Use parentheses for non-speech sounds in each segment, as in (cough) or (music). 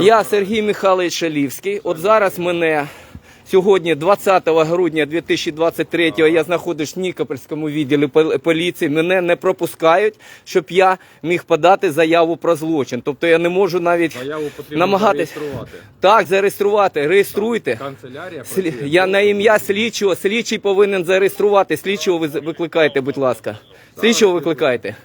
Я Сергій Михайлович Шалівський. От зараз мене сьогодні, 20 грудня 2023 я знаходжусь в Нікопольському відділі поліції. Мене не пропускають, щоб я міг подати заяву про злочин. Тобто я не можу навіть Заяву потрібно намагатись зареєструвати. так зареєструвати. Реєструйте. Канцелярія Слі- працює. Я на ім'я слідчого. Слідчий повинен зареєструвати. Слідчого ви з- викликайте, будь ласка. Слідчого викликайте.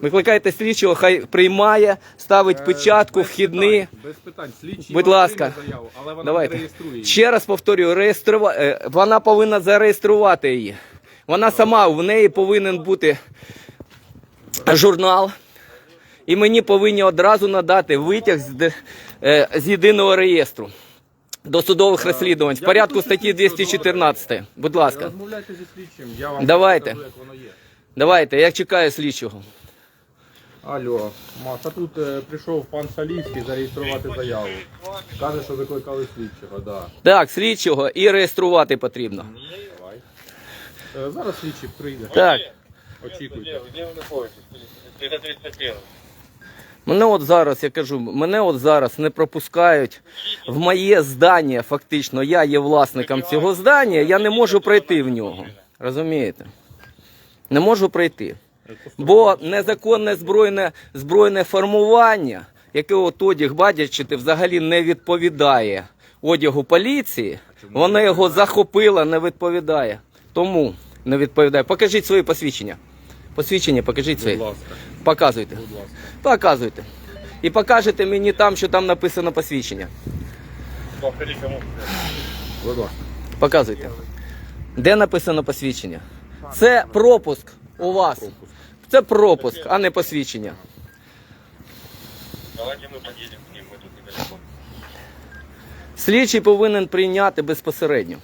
Викликайте слідчого, хай приймає, ставить печатку, Без вхідний. Без питань. Слідчий Будь ласка. заяву, але вона Давайте. не реєструє її. Ще раз повторюю, реєструва... е, вона повинна зареєструвати її. Вона сама, в неї повинен бути журнал. І мені повинні одразу надати витяг з, де- е, з єдиного реєстру досудових розслідувань в порядку статті 214. Будь ласка, Розмовляйте зі слідчим, я вам Давайте. покажу, як воно є. Давайте, я чекаю слідчого. Алло, Маша, тут е, прийшов пан Шалівський зареєструвати заяву. Каже, що викликали слідчого, да. Так, слідчого і реєструвати потрібно. Давай. Е, зараз слідчий прийде. Так. Очікуйте. Где вы находитесь? 331. Мене от зараз, я кажу, мене от зараз не пропускають в моє здання. Фактично, я є власником цього здання, я не можу пройти в нього. Розумієте? Не можу пройти. Бо незаконне збройне, збройне формування, яке от одяг бачите, взагалі не відповідає одягу поліції, вона його захопила, не відповідає. Тому не відповідає. Покажіть свої посвідчення. Посвідчення, покажіть Будь свої. ласка, Показуйте. будь ласка. Показуйте. І покажете мені там, що там написано посвідчення. Будь ласка. Показуйте. Де написано посвідчення? Це пропуск у вас. Це пропуск, а не посвідчення. Давайте мы подъедем к ним, мы тут недалеко. Слідчий повинен прийняти безпосередньо.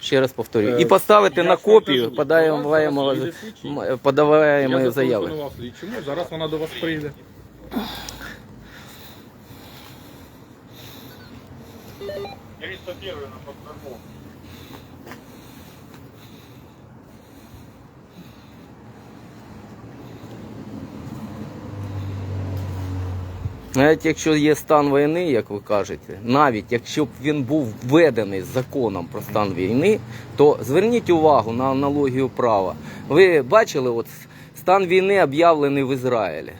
Ще раз повторюю. І Е, поставити я на ж вам копію кажу, подаємо зараз їде слідчий. Я подаваємо заяви. зателефонував слідчому, зараз вона до вас прийде. Триста первый на Навіть якщо є стан війни, як ви кажете, навіть якщо б він був введений законом про стан війни, то зверніть увагу на аналогію права. Ви бачили, от стан війни об'явлений в Ізраїлі.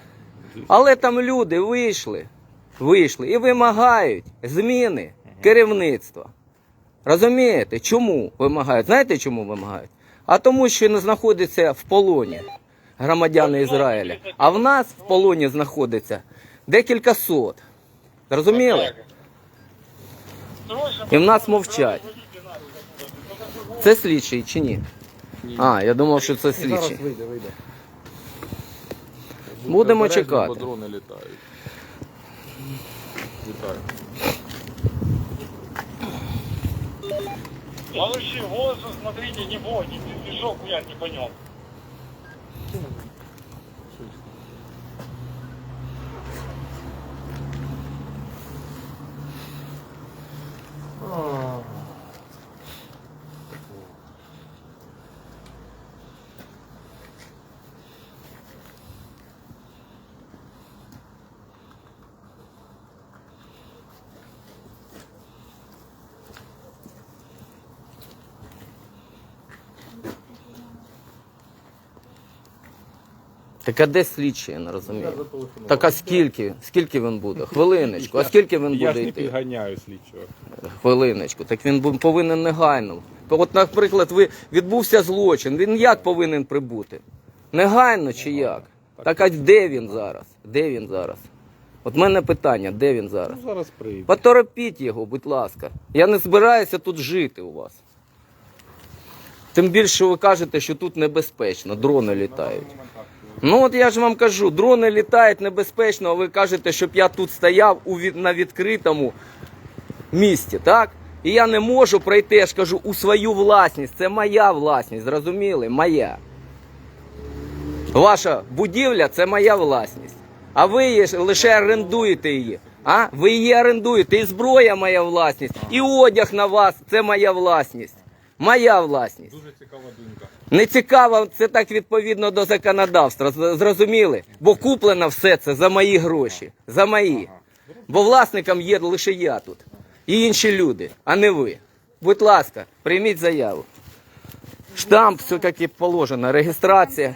Але там люди вийшли, вийшли і вимагають зміни керівництва. Розумієте, чому вимагають? Знаєте, чому вимагають? А тому, що не знаходяться в полоні громадяни Ізраїля. А в нас в полоні знаходиться декілька сот. Зрозуміли? І в нас мовчать. Це слідчий чи ні? А, я думав, що це слідчий. Будемо чекати. Дрони літають. Вітаю. Малыши, воздух, смотрите, не бойтесь, мешок я не понял. Так а де слідчий, я не розумію. Так а скільки? Скільки він буде? Хвилиночку. А скільки він Я ж буде не йти? підганяю слідчого. Хвилиночку. Так він повинен негайно. От, наприклад, ви відбувся злочин. Він як повинен прибути? Негайно чи як? Так а де він зараз? Де він зараз? От в мене питання, де він зараз? Ну, зараз прийде. Поторопіть його, будь ласка. Я не збираюся тут жити у вас. Тим більше ви кажете, що тут небезпечно, дрони літають. Ну от я ж вам кажу, дрони літають небезпечно, а ви кажете, щоб я тут стояв у від, на відкритому місці, так? І я не можу пройти, я ж кажу, у свою власність. Це моя власність, зрозуміли? Моя. Ваша будівля це моя власність. А ви її лише орендуєте її. А? Ви її орендуєте. І зброя моя власність, і одяг на вас це моя власність. Моя власність. Дуже цікава думка. Не цікаво, це так відповідно до законодавства. Зрозуміли? Бо куплено все це за мої гроші. За мої. Бо власником є лише я тут. І інші люди, а не ви. Будь ласка, прийміть заяву. Штамп, все-таки положено, реєстрація.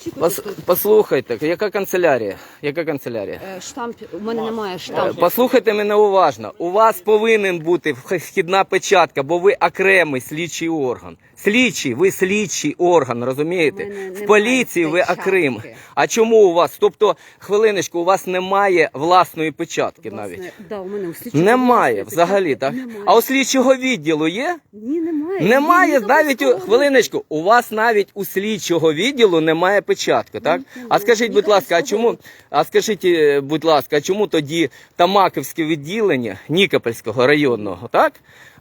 Очікуйте Пос, тут. послухайте, яка канцелярія? Яка канцелярія? Е, Штамп, у мене немає Е, штампу. Послухайте мене уважно. У вас повинен бути вхідна печатка, бо ви окремий слідчий орган. Слідчий, ви слідчий орган, розумієте? В поліції ви печатки. окрем. А чому у вас? Тобто, хвилиночку, у вас немає власної печатки навіть. Власне, да, у мене у слідчого Немає взагалі, так? печатки немає. А у слідчого відділу є? Ні, немає. Немає навіть у хвилиночку. У вас навіть у слідчого відділу немає печатки, так? А скажіть, будь ласка, а чому? А скажіть, е, будь ласка, а чому тоді Тамаківське відділення Нікопольського районного, так?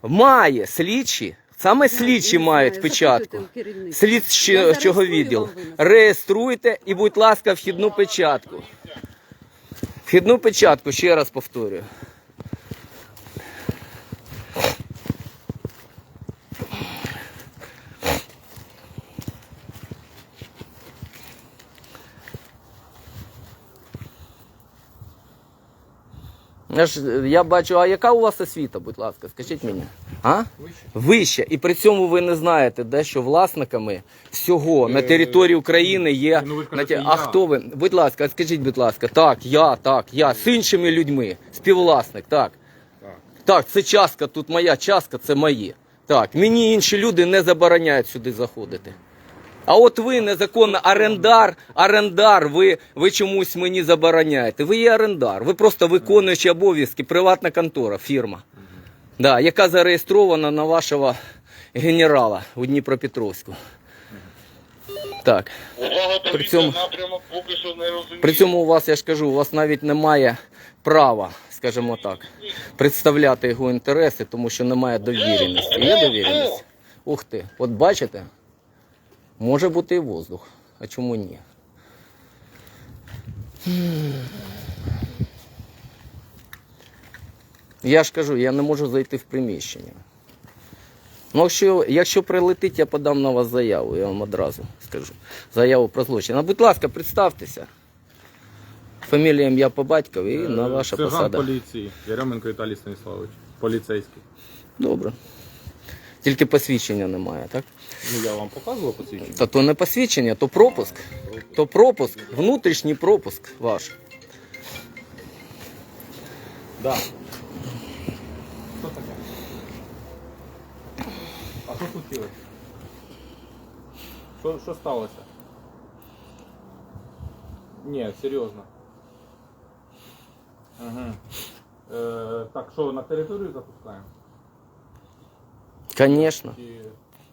Має слідчі, саме слідчі мають печатку. Слідчого відділу. Реєструйте і, будь ласка, вхідну печатку. Вхідну печатку, ще раз повторюю. Я, ж, я бачу, а яка у вас освіта, будь ласка, скажіть мені. А? Вища. І при цьому ви не знаєте, де що власниками всього на території України є. ну ви ж кажете, ті- я. А хто ви? Будь ласка, скажіть, будь ласка, так, я, так, я з іншими людьми, співвласник, так. Так. Так, це частка, тут моя частка, це моє. Так, мені інші люди не забороняють сюди заходити. А от ви незаконно орендар, орендар, ви, ви чомусь мені забороняєте. Ви є орендар, ви просто виконуючі обов'язки, приватна контора, фірма, да, яка зареєстрована на вашого генерала у Дніпропетровську. Так. При цьому-. При цьому у вас, я ж кажу, у вас навіть немає права, скажімо так, представляти його інтереси, тому що немає довіреності. Є довіреність? Ух ти, от бачите? Може бути і воздух. А чому ні? Я ж кажу, я не можу зайти в приміщення. Ну, якщо, якщо прилетить, я подам на вас заяву, я вам одразу скажу. Заяву про злочин. А будь ласка, представтеся. Фамілія, ім'я по батькові і на ваша Е, Сержант посада. поліції Яременко Віталій Станіславович. Поліцейський. Добре. Тільки посвідчення немає, так? Ну я вам показував посвідчення. Та то не посвідчення, то пропуск. То пропуск, внутрішній пропуск ваш. Да. Що таке? А що случилось? Що, що сталося? Ні, серйозно. Ага. Е, так, що, на територію запускаємо? Звісно.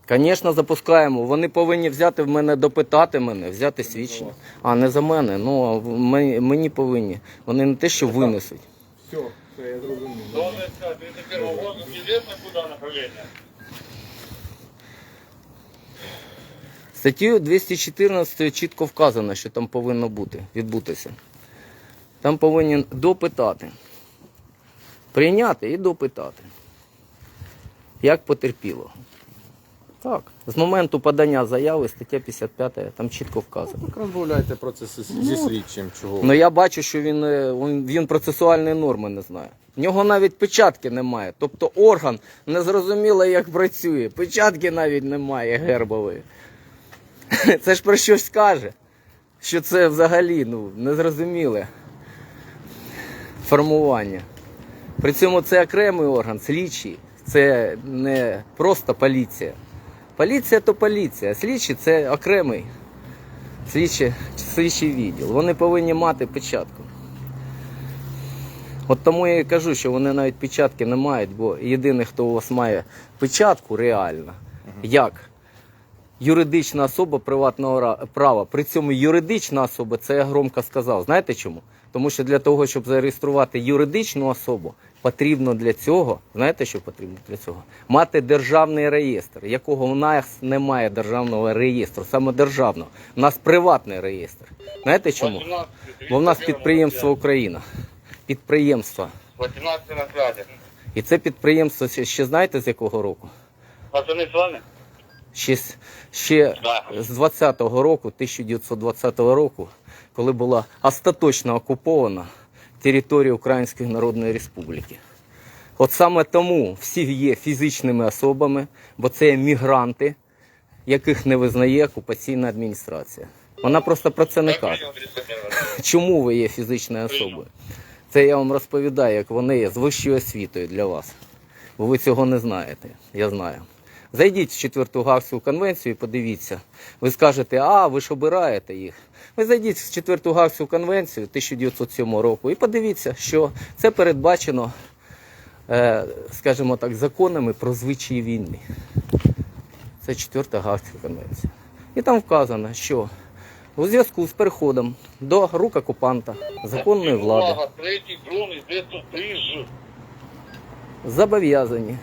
Звісно, запускаємо. Вони повинні взяти в мене, допитати мене, взяти свідчення. А не за мене. Ну в- мені, мені повинні. Вони не те, що винесуть. Все, все, я зрозумів. Донецька, 31 года, известно куда направление? Статтю 214 чітко вказано, що там повинно бути, відбутися. Там повинні допитати. Прийняти і допитати. Як потерпіло. Так. З моменту подання заяви, стаття 55, там чітко вказано. Розмовляйте про це зі, зі слідчим, чого. Ну я бачу, що він, е, він, він процесуальної норми не знає. В нього навіть печатки немає. Тобто орган не зрозуміло, як працює. Печатки навіть немає гербової. (laughs) Це ж про щось каже. Що це взагалі ну, незрозуміле формування. При цьому це окремий орган, слідчий. Це не просто поліція. Поліція то поліція, а слідчий це окремий слідчий, слідчий відділ. Вони повинні мати печатку. От тому я і кажу, що вони навіть печатки не мають, бо єдиний, хто у вас має печатку реально, як юридична особа приватного права. При цьому юридична особа, це я громко сказав. Знаєте чому? Тому що для того, щоб зареєструвати юридичну особу, потрібно для цього, знаєте, що потрібно для цього? Мати державний реєстр, якого у нас немає державного реєстру, саме державного. У нас приватний реєстр. Знаєте чому? Бо в нас підприємство Україна. Підприємство. 18 на связи. І це підприємство ще, знаєте з якого року? Пацаны с вами? Ще, з- ще з 20-го року, 1920 року, коли була остаточно окупована території Української Народної Республіки. От саме тому всі є фізичними особами, бо це є мігранти, яких не визнає окупаційна адміністрація. Вона просто про це не каже. Чому ви є фізичною особою? Це я вам розповідаю, як вони є з вищою освітою для вас. Бо ви цього не знаєте. Я знаю. Зайдіть в четверту Гаагську конвенцію і подивіться. Ви скажете, а ви ж обираєте їх. Ви зайдіть в четверту Гаагську конвенцію 1907 року і подивіться, що це передбачено, е, скажімо так, законами про звичаї війни. Це четверта Гаагська конвенція. І там вказано, що у зв'язку з переходом до рук окупанта законної влади зобов'язані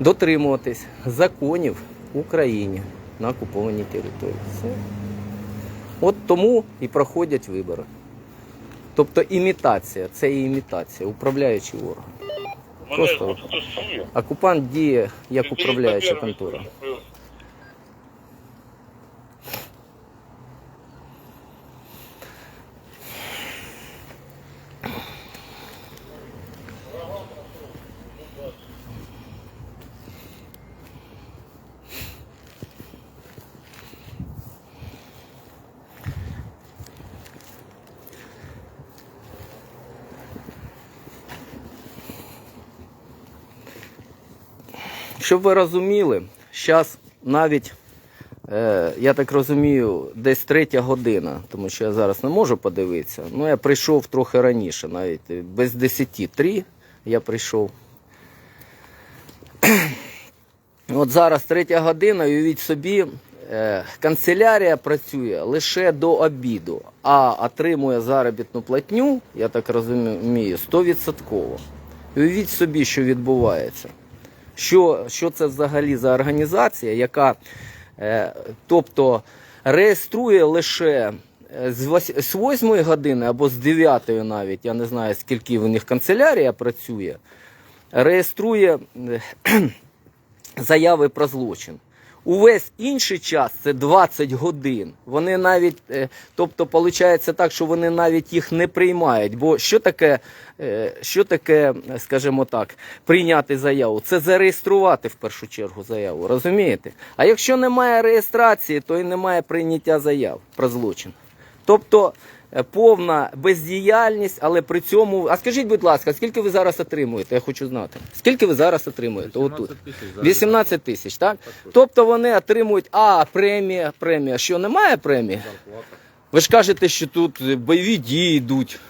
дотримуватись законів України на окупованій території. Все. От тому і проходять вибори. Тобто імітація, це і імітація, управляючий орган. Просто. Окупант діє як управляюча контора. Щоб ви розуміли, зараз навіть, е, я так розумію, десь третя година, тому що я зараз не можу подивитися. Ну, я прийшов трохи раніше, навіть без 10-3 я прийшов. (clears throat) От зараз третя година, і уявіть собі, е, канцелярія працює лише до обіду, а отримує заробітну платню, я так розумію, 100%. І Уявіть собі, що відбувається. Що, що це взагалі за організація, яка е, тобто реєструє лише е, з, вось, з 8 години або з 9 навіть, я не знаю, скільки в них канцелярія працює, реєструє е, (clears throat) заяви про злочин. Увесь інший час це 20 годин. Вони навіть, е, тобто, виходить так, що вони навіть їх не приймають. Бо що таке, е, що таке, скажімо так, прийняти заяву? Це зареєструвати в першу чергу заяву, розумієте? А якщо немає реєстрації, то і немає прийняття заяв про злочин. Тобто повна бездіяльність, але при цьому. А скажіть, будь ласка, скільки ви зараз отримуєте? Я хочу знати. Скільки ви зараз отримуєте? Отут. 18 тисяч зараз. 18 тисяч, так? Тобто вони отримують, а, премія, премія. Що немає премії? Ви ж кажете, що тут бойові дії йдуть.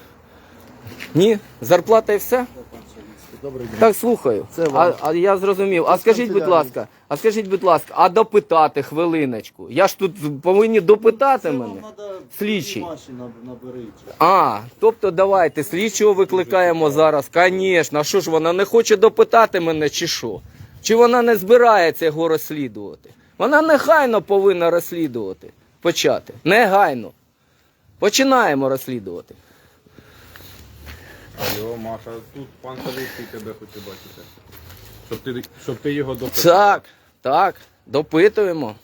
Ні? Зарплата і все? Так, слухаю. А, а я зрозумів. А скажіть, будь ласка, а скажіть, будь ласка, а допитати хвилиночку? Я ж тут повинні допитати мене. Слідчий. А, тобто давайте слідчого викликаємо зараз. Звісно, що ж вона не хоче допитати мене чи що? Чи вона не збирається його розслідувати? Вона негайно повинна розслідувати. Почати. Негайно. Починаємо розслідувати. Алло, Маша, тут пан Савицький тебе хоче бачити. Щоб ти, щоб ти його допитав. Так, так, допитуємо.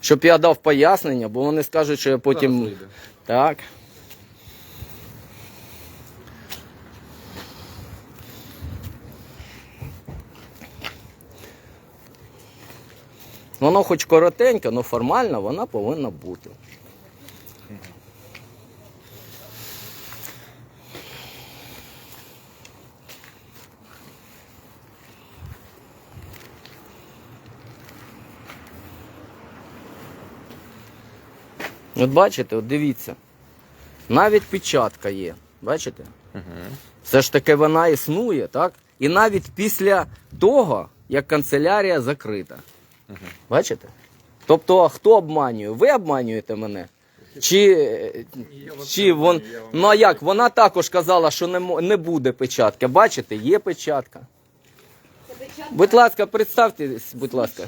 Щоб я дав пояснення, бо вони скажуть, що я потім. Так. Воно хоч коротенько, але формально вона повинна бути. От бачите, от дивіться. Навіть печатка є. Бачите? Все ж таки вона існує, так? І навіть після того, як канцелярія закрита. Бачите? Тобто, хто обманює? Ви обманюєте мене? Чи, чи вон, ну а як? Вона також казала, що не, не буде печатки. Бачите, є печатка. Будь ласка, представтесь, будь ласка.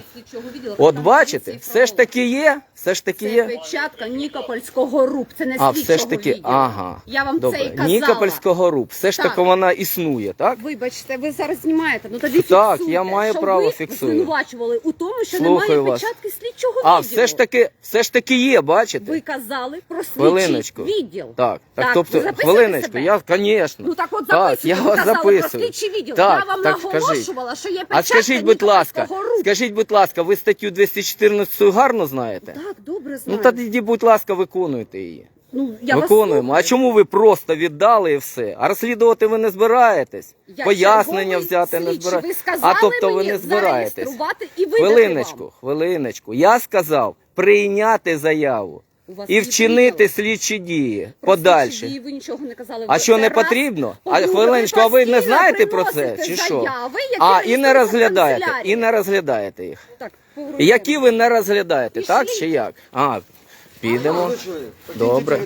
От бачите, все ж таки є, все ж таки Це є. печатка Нікопольського РУП, це не А, слідчого все ж таки, відділу. ага. Я вам це і казала. Нікопольського РУП, все ж Так. таки вона існує, так? Вибачте, ви зараз знімаєте. Ну тоді Так, фіксуйте, я маю що право, ви фіксую. звинувачували у тому, що Слухаю немає вас. печатки слідчого А, відділу. все ж таки, все ж таки є, бачите? Ви казали про слідчий Хвилиночку. відділ. Так, так, ви тобто, записуєте хвилиночку, себе? я, звісно. Ну так от так, записуйте, я ви вас казали записую. про слідчий відділ. Так, я вам так скажіть. наголошувала, що є печатка А скажіть, будь ласка, скажіть, будь ласка, ви статтю 214 гарно знаєте? Так, добре Ну знаю. тоді, будь ласка, виконуйте її. Ну, я вас Виконуємо. А чому ви просто віддали і все? А розслідувати ви не збираєтесь? Я Пояснення взяти не збираєтесь. А тобто ви не збираєтесь. і Хвилиночку, вам. хвилиночку. Я сказав прийняти заяву У вас і вчинити приїхали. слідчі дії Про подальші. дії ви нічого не казали. А Ви що не раз. потрібно? А По-друге, хвилиночку, а ви не постійно знаєте про це? приносите Чи що? заяви, які А, і не реєструються в розглядаєте, канцелярії. і не розглядаєте їх. Так. Які ви не розглядаєте, так чи як? А, підемо. Добре.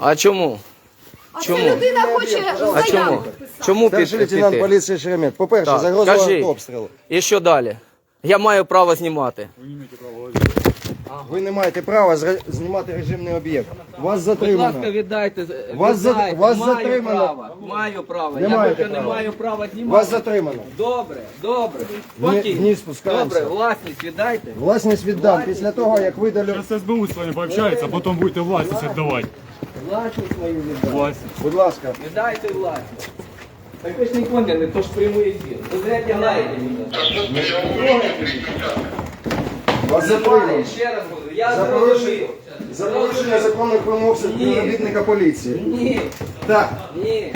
А чому? А Чому? це людина хоче А заяву чому? писати. Чому під, лейтенант піти? поліції Шеремет. По-перше, Так, загроза кажіть. обстрілу. І що далі? Я маю право знімати. Ви не маєте права знімати режимний об'єкт. Вас затримано. віддайте. Вас за- віддайте. вас Маю затримано. право, Маю право. Не Я маєте поки не права. маю права знімати. Вас затримано. Добре, добре. Вниз спускаємося. Добре, власність віддайте. Власність віддам після того, як видалю. Сейчас СБУ с вами пообщается, а потом будете властность отдавать. Власність мою віддайте. Властность. Будь ласка. Віддайте власність. Так ви ж не поняли, то ж прямий ефір. Ви зря тягаєте мене. Вас затримано. Ще раз буду. я За за порушення законних вимог співробітника поліції. Ні, Так, ні.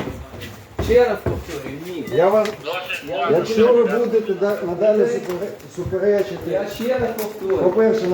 Ще раз повторюю, ні. я вам, якщо ви будете да- надалі супере- суперечити, Я ще раз повторюю. по-перше,